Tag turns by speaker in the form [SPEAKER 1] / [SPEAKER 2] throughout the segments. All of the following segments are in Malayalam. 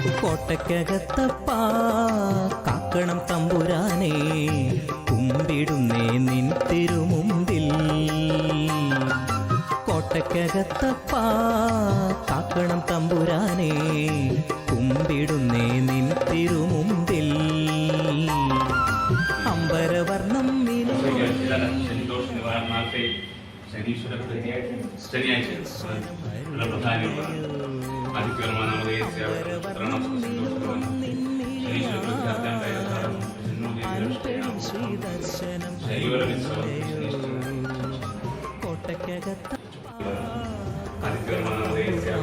[SPEAKER 1] കോട്ടയ്ക്കകത്തപ്പ കാക്കണം തമ്പുരാനെ കുമ്പിടുന്നേ നിൻ തിരുമുമ്പിൽ. കോട്ടക്കകത്തപ്പാ കാക്കണം തമ്പുരാനെ കുമ്പിടുന്നേ നിൻ തിരുമുമ്പിൽ.
[SPEAKER 2] നിവാരണാർത്ഥേ ശനീശ്വര ശനിയാഴ്ച വളരെ പ്രധാനമുള്ള ആദിത്യവർമ്മ
[SPEAKER 1] ദർശനം കോട്ടയ്ക്കകത്ത
[SPEAKER 2] ആദിത്യവർമ്മ നാമധേയസ്യ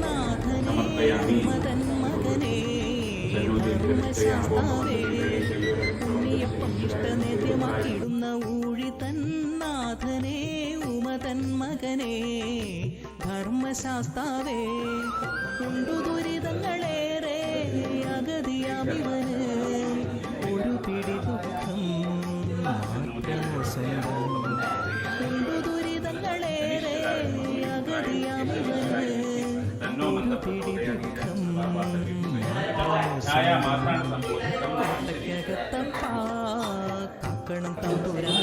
[SPEAKER 1] നാഥനെ
[SPEAKER 2] സമർപ്പയാമി.
[SPEAKER 1] മകൻ മകനെ. ധർമ്മശാസ്താവേ ഉണ്ണിയപ്പം ഇഷ്ടനേദ്യമാക്കിയിടുന്ന ഊഴി തന്നാഥനെ ഉമതൻ മകനെ. ധർമ്മശാസ്താവേ ഉണ്ടു ദുരിതങ്ങളേറെ അഗതിയാമിവന് ഒരു പിടി ദുഃഖം ദുരിതങ്ങളേറെ അഗതിയാമിവന് ഒരു പിടി ദുഃഖം തമ്പുരാ കാക്കണം തമ്പുരാനെ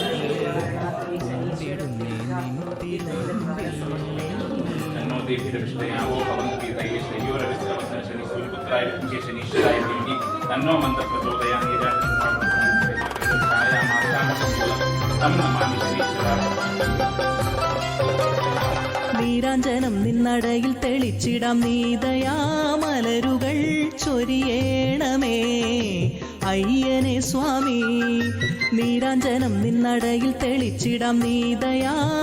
[SPEAKER 2] തന്നോ നിന്നടയിൽ ഭവന്തി തൈ ശനിയോരവിശ്രമസ്ഥ ശനി സൂര്യപുത്രായ പുണ്യ ശനീശ്വരായ ദേവി തന്നോ മന്ത്രപ്രചോദയാ തം നമാമി ശനീശ്വരായ
[SPEAKER 1] നീരാഞ്ജനം നിന്നടയിൽ തെളിച്ചിടാം നീതയാമലരുകൾ ചൊരിയേണമേ. അയ്യനെ സ്വാമി നീരാഞ്ജനം നിന്നടയിൽ തെളിച്ചിടാം നീതയാമലരുകൾ